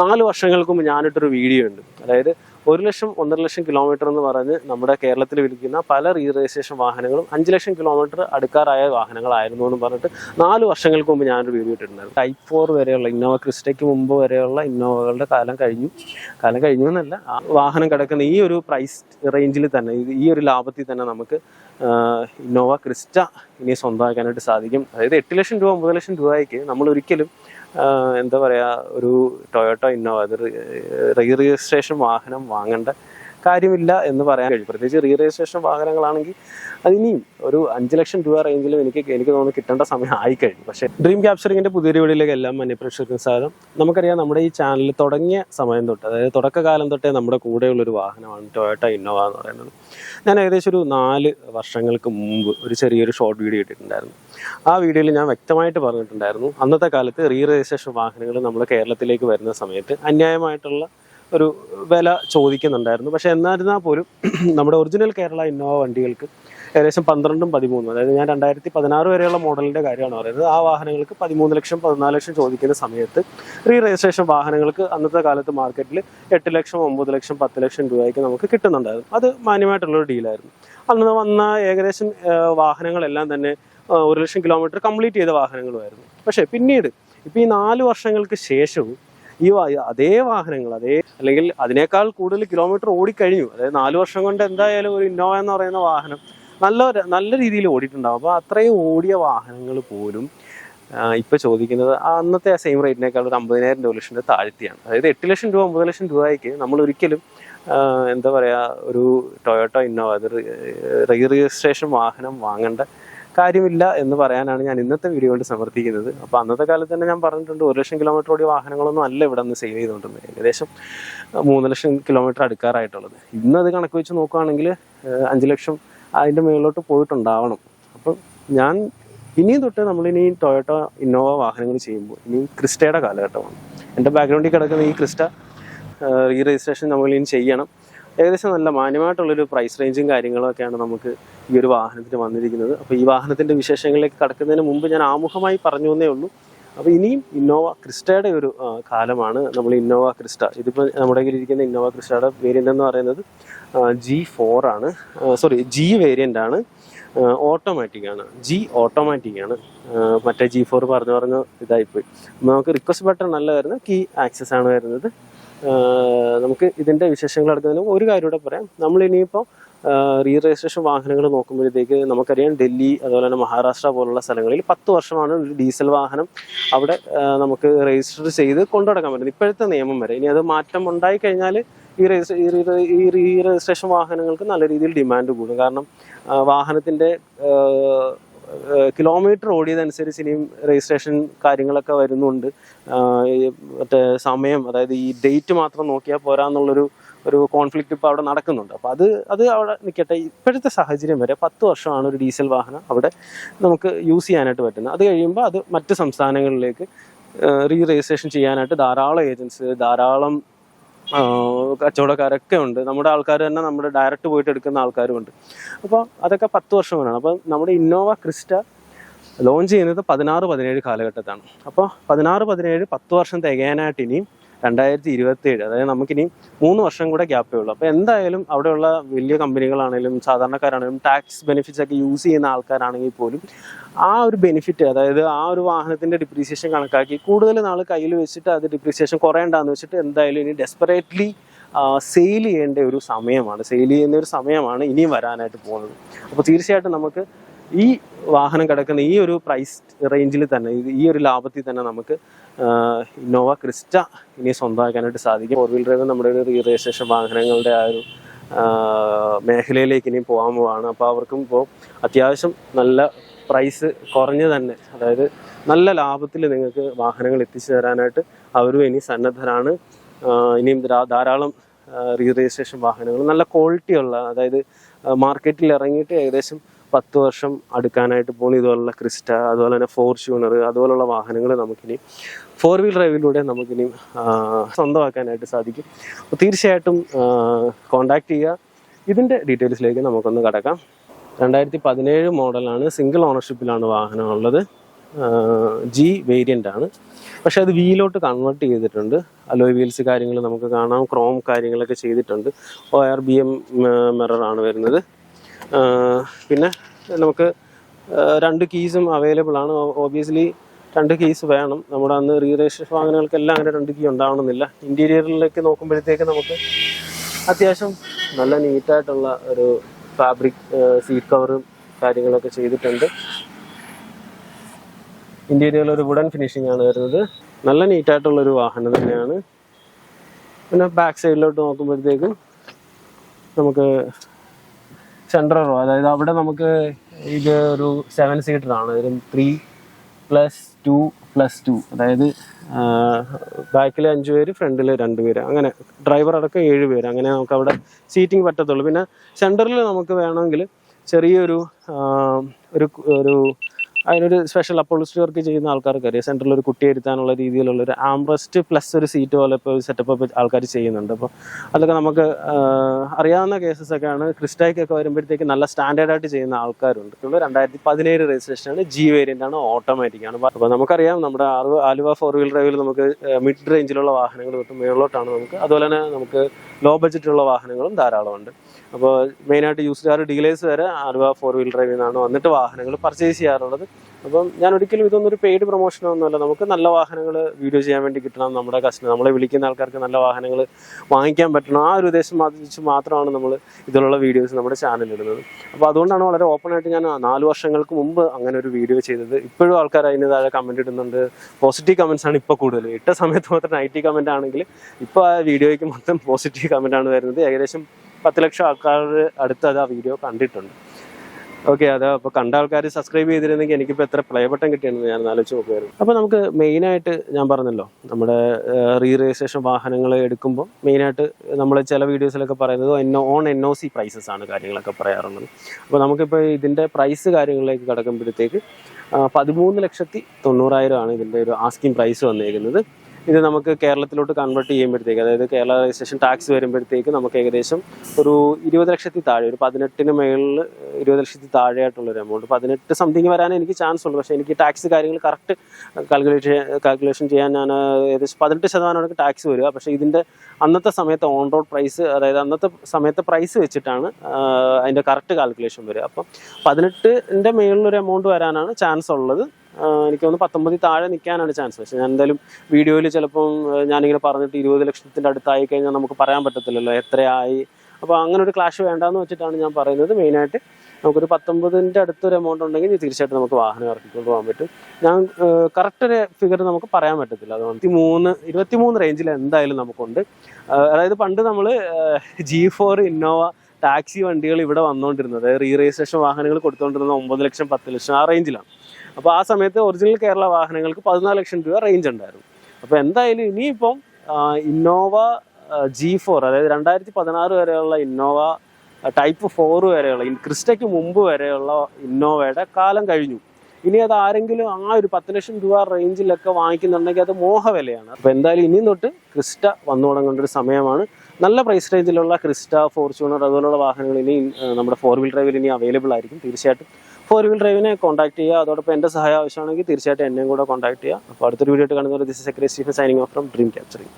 നാല് വർഷങ്ങൾക്ക് ഞാനിട്ടൊരു വീഡിയോ ഉണ്ട്. അതായത് ഒരു ലക്ഷം ഒന്നര ലക്ഷം കിലോമീറ്റർ എന്ന് പറഞ്ഞ് നമ്മുടെ കേരളത്തിൽ വിൽക്കുന്ന പല റീ രജിസ്ട്രേഷൻ വാഹനങ്ങളും അഞ്ച് ലക്ഷം കിലോമീറ്റർ അടുക്കാറായ വാഹനങ്ങളായിരുന്നു എന്ന് പറഞ്ഞിട്ട് നാല് വർഷങ്ങൾക്ക് മുമ്പ് ഞാനൊരു വീഡിയോ ഇട്ടിട്ടുണ്ടായിരുന്നു. ടൈപ്പ് ഫോർ വരെയുള്ള ഇന്നോവ ക്രിസ്റ്റയ്ക്ക് മുമ്പ് വരെയുള്ള ഇന്നോവകളുടെ കാലം കഴിഞ്ഞു. കാലം കഴിഞ്ഞു എന്നല്ല വാഹനം കിടക്കുന്ന ഈ ഒരു പ്രൈസ് റേഞ്ചിൽ തന്നെ ഈ ഒരു ലാഭത്തിൽ തന്നെ നമുക്ക് ഇന്നോവ ക്രിസ്റ്റ ഇനി സ്വന്തമാക്കാനായിട്ട് സാധിക്കും. അതായത് എട്ട് ലക്ഷം രൂപ ഒമ്പത് ലക്ഷം രൂപയ്ക്ക് നമ്മൾ ഒരിക്കലും എന്താ പറയുക ഒരു ടൊയോട്ടോ ഇന്നോവ അത് റീ രജിസ്ട്രേഷൻ വാഹനം വാങ്ങേണ്ട കാര്യമില്ല എന്ന് പറയാൻ കഴിയും. പ്രത്യേകിച്ച് റീ രജിസ്ട്രേഷൻ വാഹനങ്ങളാണെങ്കിൽ അതിനിയും ഒരു അഞ്ച് ലക്ഷം രൂപ റേഞ്ചിലും എനിക്ക് എനിക്ക് തോന്നുന്നു കിട്ടേണ്ട സമയം ആയി കഴിഞ്ഞു പക്ഷേ ഡ്രീം ക്യാപ്ചറിങ്ങിന്റെ പുതിയൊരു വീടിലേക്ക് എല്ലാം മന്യപ്രേക്ഷകർക്കും സ്വാഗതം. നമുക്കറിയാം നമ്മുടെ ഈ ചാനൽ തുടങ്ങിയ സമയം തൊട്ട് അതായത് തുടക്കകാലം തൊട്ടേ നമ്മുടെ കൂടെയുള്ള ഒരു വാഹനമാണ് ടൊയോട്ട ഇന്നോവ എന്ന് പറയുന്നത്. ഞാൻ ഏകദേശം ഒരു നാല് വർഷങ്ങൾക്ക് മുമ്പ് ഒരു ചെറിയൊരു ഷോർട്ട് വീഡിയോ ഇട്ടിട്ടുണ്ടായിരുന്നു. ആ വീഡിയോയിൽ ഞാൻ വ്യക്തമായിട്ട് പറഞ്ഞിട്ടുണ്ടായിരുന്നു അന്നത്തെ കാലത്ത് റീ രജിസ്ട്രേഷൻ വാഹനങ്ങൾ നമ്മുടെ കേരളത്തിലേക്ക് വരുന്ന സമയത്ത് അന്യായമായിട്ടുള്ള ഒരു വില ചോദിക്കുന്നുണ്ടായിരുന്നു. പക്ഷെ എന്നിരുന്നാൽ പോലും നമ്മുടെ ഒറിജിനൽ കേരള ഇന്നോവ വണ്ടികൾക്ക് ഏകദേശം പന്ത്രണ്ടും പതിമൂന്നും അതായത് ഞാൻ രണ്ടായിരത്തി പതിനാറ് വരെയുള്ള മോഡലിന്റെ കാര്യമാണ് പറയുന്നത്. ആ വാഹനങ്ങൾക്ക് പതിമൂന്ന് ലക്ഷം പതിനാല് ലക്ഷം ചോദിക്കുന്ന സമയത്ത് റീ രജിസ്ട്രേഷൻ വാഹനങ്ങൾക്ക് അന്നത്തെ കാലത്ത് മാർക്കറ്റിൽ എട്ട് ലക്ഷം ഒമ്പത് ലക്ഷം പത്ത് ലക്ഷം രൂപയ്ക്ക് നമുക്ക് കിട്ടുന്നുണ്ടായിരുന്നു. അത് മാന്യമായിട്ടുള്ളൊരു ഡീലായിരുന്നു. അന്ന് വന്ന ഏകദേശം വാഹനങ്ങളെല്ലാം തന്നെ ഒരു ലക്ഷം കിലോമീറ്റർ കംപ്ലീറ്റ് ചെയ്ത വാഹനങ്ങളുമായിരുന്നു. പക്ഷേ പിന്നീട് ഇപ്പം ഈ നാല് വർഷങ്ങൾക്ക് ശേഷവും ഈ അതേ വാഹനങ്ങൾ അതേ അല്ലെങ്കിൽ അതിനേക്കാൾ കൂടുതൽ കിലോമീറ്റർ ഓടിക്കഴിഞ്ഞു. അതായത് നാല് വർഷം കൊണ്ട് എന്തായാലും ഒരു ഇന്നോവ എന്ന് പറയുന്ന വാഹനം നല്ല നല്ല രീതിയിൽ ഓടിയിട്ടുണ്ടാവും. അപ്പോൾ അത്രയും ഓടിയ വാഹനങ്ങൾ പോലും ആ, ഇപ്പൊ ചോദിക്കുന്നത് അന്നത്തെ ആ സെയിം റേറ്റിനേക്കാൾ ഒരു അമ്പതിനായിരം രൂപ ലക്ഷത്തിന്റെ താഴ്ത്തിയാണ്. അതായത് എട്ട് ലക്ഷം രൂപ ഒമ്പത് ലക്ഷം രൂപയ്ക്ക് നമ്മൾ ഒരിക്കലും എന്താ പറയാ ഒരു ടൊയോട്ടോ ഇന്നോവ അത് റീ രജിസ്ട്രേഷൻ വാഹനം വാങ്ങേണ്ട കാര്യമില്ല എന്ന് പറയാനാണ് ഞാൻ ഇന്നത്തെ വീഡിയോ കൊണ്ട് സമർത്ഥിക്കുന്നത്. അപ്പോൾ അന്നത്തെ കാലത്ത് തന്നെ ഞാൻ പറഞ്ഞിട്ടുണ്ട് ഒരു ലക്ഷം കിലോമീറ്റർ ഓടിയ വാഹനങ്ങളൊന്നും അല്ല ഇവിടെ നിന്ന് സെയിൽ ചെയ്തുകൊണ്ടിരുന്നത്. ഏകദേശം മൂന്ന് ലക്ഷം കിലോമീറ്റർ അടുക്കാറായിട്ടുള്ളത്. അത് കണക്ക് വെച്ച് നോക്കുകയാണെങ്കിൽ അഞ്ച് ലക്ഷം അതിന്റെ മുകളിലോട്ട് പോയിട്ടുണ്ടാവണം. അപ്പം ഞാൻ ഇനിയും തൊട്ട് നമ്മളിനി ടൊയോട്ട ഇന്നോവ വാഹനങ്ങൾ ചെയ്യുമ്പോൾ ഇനി ക്രിസ്റ്റയുടെ കാലഘട്ടമാണ്. എന്റെ ബാക്ക്ഗ്രൗണ്ടിൽ കിടക്കുന്ന ഈ ക്രിസ്റ്റ റീ രജിസ്ട്രേഷൻ നമ്മൾ ഇനി ചെയ്യണം. ഏകദേശം നല്ല മാന്യമായിട്ടുള്ളൊരു പ്രൈസ് റേഞ്ചും കാര്യങ്ങളൊക്കെയാണ് നമുക്ക് ഈ ഒരു വാഹനത്തിന് വന്നിരിക്കുന്നത്. അപ്പോൾ ഈ വാഹനത്തിന്റെ വിശേഷങ്ങളിലേക്ക് കടക്കുന്നതിന് മുമ്പ് ഞാൻ ആമുഖമായി പറഞ്ഞു എന്നേ ഉള്ളൂ. അപ്പോൾ ഇനിയും ഇന്നോവ ക്രിസ്റ്റയുടെ ഒരു കാലമാണ്. നമ്മൾ ഇന്നോവ ക്രിസ്റ്റ ഇതിപ്പോൾ നമ്മുടെ കയ്യിൽ ഇരിക്കുന്ന ഇന്നോവ ക്രിസ്റ്റയുടെ വേരിയന്റ് എന്ന് പറയുന്നത് ജി ഫോർ ആണ്. സോറി ജി വേരിയന്റ് ആണ്. ഓട്ടോമാറ്റിക് ആണ്. ജി ഓട്ടോമാറ്റിക് ആണ്. മറ്റേ ജി ഫോർ പറഞ്ഞു പറഞ്ഞു ഇതായിപ്പോയി. നമുക്ക് റിക്വസ്റ്റ് ബട്ടൺ നല്ല വരുന്നത് കീ ആക്സസ് ആണ് വരുന്നത്. നമുക്ക് ഇതിന്റെ വിശേഷങ്ങൾ എടുക്കുന്നതിന് ഒരു കാര്യം കൂടെ പറയാം. നമ്മൾ ഇനിയിപ്പോൾ റീ രജിസ്ട്രേഷൻ വാഹനങ്ങൾ നോക്കുമ്പോഴത്തേക്ക് നമുക്കറിയാം ഡൽഹി അതുപോലെ തന്നെ മഹാരാഷ്ട്ര പോലുള്ള സ്ഥലങ്ങളിൽ പത്ത് വർഷമാണ് ഡീസൽ വാഹനം അവിടെ നമുക്ക് രജിസ്റ്റർ ചെയ്ത് കൊണ്ടുനടക്കാൻ പറ്റുന്നത്. ഇപ്പോഴത്തെ നിയമം വരെ. ഇനി അത് മാറ്റം ഉണ്ടായി കഴിഞ്ഞാൽ ഈ ഈ റീ രജിസ്ട്രേഷൻ വാഹനങ്ങൾക്ക് നല്ല രീതിയിൽ ഡിമാൻഡ് കൂടും. കാരണം വാഹനത്തിന്റെ കിലോമീറ്റർ ഓടിയതനുസരിച്ച് ഇനിയും രജിസ്ട്രേഷൻ കാര്യങ്ങളൊക്കെ വരുന്നുണ്ട്. മറ്റേ സമയം അതായത് ഈ ഡേറ്റ് മാത്രം നോക്കിയാൽ പോരാന്നുള്ളൊരു ഒരു കോൺഫ്ലിക്റ്റ് ഇപ്പോൾ അവിടെ നടക്കുന്നുണ്ട്. അപ്പോൾ അത് അത് അവിടെ നിൽക്കട്ടെ ഇപ്പോഴത്തെ സാഹചര്യം വരെ പത്ത് വർഷമാണ് ഒരു ഡീസൽ വാഹനം അവിടെ നമുക്ക് യൂസ് ചെയ്യാനായിട്ട് പറ്റുന്നത്. അത് കഴിയുമ്പോൾ അത് മറ്റ് സംസ്ഥാനങ്ങളിലേക്ക് റീ രജിസ്ട്രേഷൻ ചെയ്യാനായിട്ട് ധാരാളം ഏജൻസി ധാരാളം കച്ചവടക്കാരൊക്കെ ഉണ്ട്. നമ്മുടെ ആൾക്കാർ തന്നെ നമ്മുടെ ഡയറക്റ്റ് പോയിട്ട് എടുക്കുന്ന ആൾക്കാരും ഉണ്ട്. അപ്പോൾ അതൊക്കെ പത്ത് വർഷം വേണം അപ്പോൾ നമ്മുടെ ഇന്നോവ ക്രിസ്റ്റ ലോഞ്ച് ചെയ്യുന്നത് പതിനാറ് പതിനേഴ് കാലഘട്ടത്താണ്. അപ്പോൾ പതിനാറ് പതിനേഴ് പത്ത് വർഷം തികയാനായിട്ട് ഇനിയും രണ്ടായിരത്തി ഇരുപത്തി ഏഴ് അതായത് നമുക്കിനി മൂന്ന് വർഷം കൂടെ ഗ്യാപ്പേ ഉള്ളൂ. അപ്പോൾ എന്തായാലും അവിടെയുള്ള വലിയ കമ്പനികളാണെങ്കിലും സാധാരണക്കാരാണെങ്കിലും ടാക്സ് ബെനിഫിറ്റ്സ് ഒക്കെ യൂസ് ചെയ്യുന്ന ആൾക്കാരാണെങ്കിൽ പോലും ആ ഒരു ബെനിഫിറ്റ് അതായത് ആ ഒരു വാഹനത്തിന്റെ ഡിപ്രീസിയേഷൻ കണക്കാക്കി കൂടുതൽ നാൾ കയ്യിൽ വെച്ചിട്ട് അത് ഡിപ്രീസിയേഷൻ കുറയണ്ടെന്ന് വെച്ചിട്ട് എന്തായാലും ഇനി ഡെസ്പറേറ്റ്ലി സെയിൽ ചെയ്യേണ്ട ഒരു സമയമാണ്. സെയിൽ ചെയ്യുന്ന ഒരു സമയമാണ് ഇനിയും വരാനായിട്ട് പോകുന്നത്. അപ്പോൾ തീർച്ചയായിട്ടും നമുക്ക് ഈ വാഹനം കിടക്കുന്ന ഈ ഒരു പ്രൈസ് റേഞ്ചിൽ തന്നെ ഈ ഒരു ലാഭത്തിൽ തന്നെ നമുക്ക് ഇന്നോവ ക്രിസ്റ്റ ഇനി സ്വന്തമാക്കാനായിട്ട് സാധിക്കും. ഫോർ വീൽ ഡ്രൈവ് നമ്മുടെ ഒരു റീ വാഹനങ്ങളുടെ ആ ഒരു മേഖലയിലേക്ക് ഇനി പോകാൻ പോവാണ്. അപ്പോൾ അവർക്കും ഇപ്പോൾ അത്യാവശ്യം നല്ല പ്രൈസ് കുറഞ്ഞ് തന്നെ അതായത് നല്ല ലാഭത്തിൽ നിങ്ങൾക്ക് വാഹനങ്ങൾ എത്തിച്ചു തരാനായിട്ട് അവരും ഇനി സന്നദ്ധരാണ്. ഇനിയും ധാരാളം റീ രജിസ്ട്രേഷൻ വാഹനങ്ങൾ നല്ല ക്വാളിറ്റി ഉള്ള അതായത് മാർക്കറ്റിൽ ഇറങ്ങിയിട്ട് ഏകദേശം പത്ത് വർഷം അടുക്കാനായിട്ട് പോകുന്ന ഇതുപോലുള്ള ക്രിസ്റ്റ അതുപോലെ തന്നെ ഫോർച്യൂണർ അതുപോലുള്ള വാഹനങ്ങൾ നമുക്കിനി ഫോർ വീൽ ഡ്രൈവിലൂടെ നമുക്കിനി സ്വന്തമാക്കാനായിട്ട് സാധിക്കും. അപ്പോൾ തീർച്ചയായിട്ടും കോണ്ടാക്ട് ചെയ്യുക. ഇതിന്റെ ഡീറ്റെയിൽസിലേക്ക് നമുക്കൊന്ന് കടക്കാം. രണ്ടായിരത്തി പതിനേഴ് മോഡലാണ് സിംഗിൾ ഓണർഷിപ്പിലാണ് വാഹനം ഉള്ളത് ജി വേരിയന്റ് ആണ്. പക്ഷെ അത് വീലോട്ട് കൺവേർട്ട് ചെയ്തിട്ടുണ്ട്. അലോയ് വീൽസ് കാര്യങ്ങൾ നമുക്ക് കാണാം. ക്രോം കാര്യങ്ങളൊക്കെ ചെയ്തിട്ടുണ്ട്. ഒ ആർ ബി എം മിററാണ് വരുന്നത്. പിന്നെ നമുക്ക് രണ്ട് കീസും അവൈലബിൾ ആണ്. ഓബിയസ്ലി രണ്ട് കീസ് വേണം. നമ്മുടെ അന്ന് റീ രജിസ്ട്രേഷൻ വാഹനങ്ങൾക്കെല്ലാം അങ്ങനെ രണ്ട് കീ ഉണ്ടാവണമെന്നില്ല. ഇന്റീരിയറിലേക്ക് നോക്കുമ്പോഴത്തേക്ക് നമുക്ക് അത്യാവശ്യം നല്ല നീറ്റായിട്ടുള്ള ഒരു ഫാബ്രിക് സീറ്റ് കവറും കാര്യങ്ങളൊക്കെ ചെയ്തിട്ടുണ്ട്. ഇന്റീരിയറിൽ ഒരു വുഡൻ ഫിനിഷിംഗ് ആണ് വരുന്നത്. നല്ല നീറ്റായിട്ടുള്ള ഒരു വാഹനം തന്നെയാണ്. പിന്നെ ബാക്ക് സൈഡിലോട്ട് നോക്കുമ്പോഴത്തേക്കും നമുക്ക് സെൻട്രൽ അതായത് അവിടെ നമുക്ക് ഇത് ഒരു സെവൻ സീറ്റർ ആണ്. ഒരു three plus two plus two അതായത് ബാക്കിൽ അഞ്ച് പേര് ഫ്രണ്ടിൽ രണ്ട് പേര്. അങ്ങനെ ഡ്രൈവർ അടക്കം ഏഴ് പേര്. അങ്ങനെ നമുക്ക് അവിടെ സീറ്റിംഗ് പറ്റത്തുള്ളൂ. പിന്നെ സെന്ററിൽ നമുക്ക് വേണമെങ്കിൽ ചെറിയൊരു ഒരു ഒരു അതിനൊരു സ്പെഷ്യൽ അപ്പോളിസ്റ്റ് വർക്ക് ചെയ്യുന്ന ആൾക്കാർക്ക് അറിയാം. സെന്ററിൽ ഒരു കുട്ടി ഇരുത്താനുള്ള രീതിയിലുള്ള ഒരു ആംബ്രസ്റ്റ് പ്ലസ് ഒരു സീറ്റ് പോലെ ഇപ്പോൾ സെറ്റപ്പ് ആൾക്കാർ ചെയ്യുന്നുണ്ട്. അപ്പോൾ അതൊക്കെ നമുക്ക് അറിയാവുന്ന കേസസ് ഒക്കെയാണ്. ക്രിസ്റ്റൈക്കൊക്കെ വരുമ്പോഴത്തേക്ക് നല്ല സ്റ്റാൻഡേർഡ് ആയിട്ട് ചെയ്യുന്ന ആൾക്കാരുണ്ട്. ഇപ്പോൾ രണ്ടായിരത്തി പതിനേഴ് രജിസ്ട്രേഷൻ ആണ്. ജി വേരിയന്റ് ആണ് ഓട്ടോമാറ്റിക് ആണ്. അപ്പോൾ നമുക്കറിയാം നമ്മുടെ ആലുവ ആലുവ ഫോർ വീൽ ഡ്രൈവിൽ നമുക്ക് മിഡ് റേഞ്ചിലുള്ള വാഹനങ്ങൾ തൊട്ട് മുകളിലോട്ടാണ് നമുക്ക്. അതുപോലെ തന്നെ നമുക്ക് ലോ ബഡ്ജറ്റുള്ള വാഹനങ്ങളും ധാരാളമുണ്ട്. അപ്പോൾ മെയിനായിട്ട് യൂസ് കാർ ഡീലേഴ്സ് വരെ ആലുവ ഫോർ വീൽ ഡ്രൈവിൽ നിന്നാണ് വന്നിട്ട് വാഹനങ്ങൾ പർച്ചേസ് ചെയ്യാറുള്ളത്. അപ്പം ഞാൻ ഒരിക്കലും ഇതൊന്നും ഒരു പെയ്ഡ് പ്രൊമോഷനോ ഒന്നുമല്ല നമുക്ക് നല്ല വാഹനങ്ങൾ വീഡിയോ ചെയ്യാൻ വേണ്ടി കിട്ടണം നമ്മുടെ കസ്റ്റമർ നമ്മളെ വിളിക്കുന്ന ആൾക്കാർക്ക് നല്ല വാഹനങ്ങൾ വാങ്ങിക്കാൻ പറ്റണം. ആ ഒരു ഉദ്ദേശം വെച്ച് മാത്രമാണ് നമ്മൾ ഇതിലുള്ള വീഡിയോസ് നമ്മുടെ ചാനലിൽ ഇടുന്നത്. അപ്പോൾ അതുകൊണ്ടാണ് വളരെ ഓപ്പൺ ആയിട്ട് ഞാൻ നാല് വർഷങ്ങൾക്ക് മുമ്പ് അങ്ങനെ ഒരു വീഡിയോ ചെയ്തത്. ഇപ്പോഴും ആൾക്കാർ അതിന് താഴെ കമന്റ് ഇടുന്നുണ്ട്. പോസിറ്റീവ് കമൻസ് ആണ് ഇപ്പോൾ കൂടുതൽ. ഇട്ട സമയത്ത് മാത്രം നെഗറ്റീവ് കമന്റ് ആണെങ്കിൽ ഇപ്പോൾ ആ വീഡിയോയ്ക്ക് മൊത്തം പോസിറ്റീവ് കമന്റ് ആണ് വരുന്നത്. ഏകദേശം പത്ത് ലക്ഷം ആൾക്കാർ അടുത്ത് അത് ആ വീഡിയോ കണ്ടിട്ടുണ്ട്. ഓക്കെ അത് അപ്പോൾ കണ്ട ആൾക്കാർ സബ്സ്ക്രൈബ് ചെയ്തിരുന്നെങ്കിൽ എനിക്കിപ്പോൾ എത്ര പ്ലേ ബട്ടൺ കിട്ടിയെന്ന് ഞാൻ ആലോചിച്ച് നോക്കുമായിരുന്നു അപ്പോൾ നമുക്ക് മെയിനായിട്ട് ഞാൻ പറഞ്ഞല്ലോ നമ്മുടെ റീ രജിസ്ട്രേഷൻ വാഹനങ്ങൾ എടുക്കുമ്പോൾ മെയിനായിട്ട് നമ്മൾ ചില വീഡിയോസിലൊക്കെ പറയുന്നത് N on N O C prices ആണ് കാര്യങ്ങളൊക്കെ പറയാറുള്ളത്. അപ്പോൾ നമുക്കിപ്പോൾ ഇതിന്റെ പ്രൈസ് കാര്യങ്ങളിലേക്ക് കടക്കുമ്പോഴത്തേക്ക് പതിമൂന്ന് ലക്ഷത്തി തൊണ്ണൂറായിരം ആണ് ഇതിന്റെ ഒരു ആസ്കിംഗ് പ്രൈസ് വന്നേക്കുന്നത്. ഇത് നമുക്ക് കേരളത്തിലോട്ട് കൺവേർട്ട് ചെയ്യുമ്പോഴത്തേക്ക് അതായത് കേരള രജിസ്ട്രേഷൻ ടാക്സ് വരുമ്പോഴത്തേക്ക് നമുക്ക് ഏകദേശം ഒരു ഇരുപത് ലക്ഷത്തി താഴെ ഒരു പതിനെട്ടിന് മേളിൽ ഇരുപത് ലക്ഷത്തി താഴെയായിട്ടുള്ള ഒരു എമൗണ്ട് പതിനെട്ട് സംതിങ് വരാൻ എനിക്ക് ചാൻസ് ഉള്ളൂ. പക്ഷേ എനിക്ക് ടാക്സ് കാര്യങ്ങൾ കറക്റ്റ് കാൽക്കുലേഷൻ കാൽക്കുലേഷൻ ചെയ്യാൻ ഞാൻ ഏകദേശം പതിനെട്ട് ശതമാനമാണ് ടാക്സ് വരിക. പക്ഷേ ഇതിന്റെ അന്നത്തെ സമയത്ത് ഓൺ റോഡ് പ്രൈസ് അതായത് അന്നത്തെ സമയത്തെ പ്രൈസ് വെച്ചിട്ടാണ് അതിന്റെ കറക്റ്റ് കാൽക്കുലേഷൻ വരിക. അപ്പം പതിനെട്ടിന്റെ മേളിലൊരു എമൗണ്ട് വരാനാണ് ചാൻസ് ഉള്ളത്. എനിക്ക് തോന്നുന്നു പത്തൊമ്പതിൽ താഴെ നിൽക്കാനാണ് ചാൻസ് പക്ഷേ ഞാൻ എന്തായാലും വീഡിയോയിൽ ചിലപ്പം ഞാനിങ്ങനെ പറഞ്ഞിട്ട് ഇരുപത് ലക്ഷത്തിന്റെ അടുത്തായി കഴിഞ്ഞാൽ നമുക്ക് പറയാൻ പറ്റത്തില്ലല്ലോ എത്രയായി. അപ്പോൾ അങ്ങനെ ഒരു ക്ലാഷ് വേണ്ടാന്ന് വെച്ചിട്ടാണ് ഞാൻ പറയുന്നത്. മെയിനായിട്ട് നമുക്കൊരു പത്തൊമ്പതിന്റെ അടുത്തൊരു എമൗണ്ട് ഉണ്ടെങ്കിൽ തീർച്ചയായിട്ടും നമുക്ക് വാഹനം ഇറക്കിക്കൊണ്ട് പോകാൻ പറ്റും. ഞാൻ കറക്റ്റ് ഒരു ഫിഗർ നമുക്ക് പറയാൻ പറ്റത്തില്ല. അത് ഇരുപത്തി മൂന്ന് ഇരുപത്തി മൂന്ന് റേഞ്ചിൽ എന്തായാലും നമുക്കുണ്ട്. അതായത് പണ്ട് നമ്മൾ ജി ഫോർ ഇന്നോവ ടാക്സി വണ്ടികൾ ഇവിടെ വന്നുകൊണ്ടിരുന്നത് റീ രജിസ്ട്രേഷൻ വാഹനങ്ങൾ കൊടുത്തുകൊണ്ടിരുന്നത് ഒമ്പത് ലക്ഷം പത്ത് ലക്ഷം ആ റേഞ്ചിലാണ് അപ്പോൾ ആ സമയത്ത് ഒറിജിനൽ കേരള വാഹനങ്ങൾക്ക് പതിനാല് ലക്ഷം രൂപ റേഞ്ച് ഉണ്ടായിരുന്നു. അപ്പോൾ എന്തായാലും ഇനിയിപ്പം ഇന്നോവ ജി ഫോർ അതായത് രണ്ടായിരത്തി പതിനാറ് വരെയുള്ള ഇന്നോവ ടൈപ്പ് ഫോർ വരെയുള്ള ക്രിസ്റ്റയ്ക്ക് മുമ്പ് വരെയുള്ള ഇന്നോവയുടെ കാലം കഴിഞ്ഞു. ഇനി അത് ആരെങ്കിലും ആ ഒരു പത്ത് ലക്ഷം രൂപ റേഞ്ചിലൊക്കെ വാങ്ങിക്കുന്നുണ്ടെങ്കിൽ അത് മോഹവിലയാണ്. അപ്പോൾ എന്തായാലും ഇനിയും തൊട്ട് ക്രിസ്റ്റ വന്നു തുടങ്ങേണ്ട ഒരു സമയമാണ്. നല്ല പ്രൈസ് റേഞ്ചിലുള്ള ക്രിസ്റ്റ ഫോർച്യൂണർ അതുപോലുള്ള വാഹനങ്ങൾ ഇനി നമ്മുടെ ഫോർ വീൽ ഡ്രൈവിൽ ഇനി അവൈലബിൾ ആയിരിക്കും. തീർച്ചയായിട്ടും ഫോർ വീൽ ഡ്രൈവിനെ കോൺടാക്ട് ചെയ്യുക. അതോടൊപ്പം എന്റെ സഹായം ആവശ്യമാണെങ്കിൽ തീർച്ചയായിട്ടും എന്നെയും കൂടെ കോൺടാക്ട് ചെയ്യുക. അപ്പോൾ അടുത്തൊരു വീഡിയോ ആയിട്ട് കാണുന്നവർ this secretary signing off from dream capturing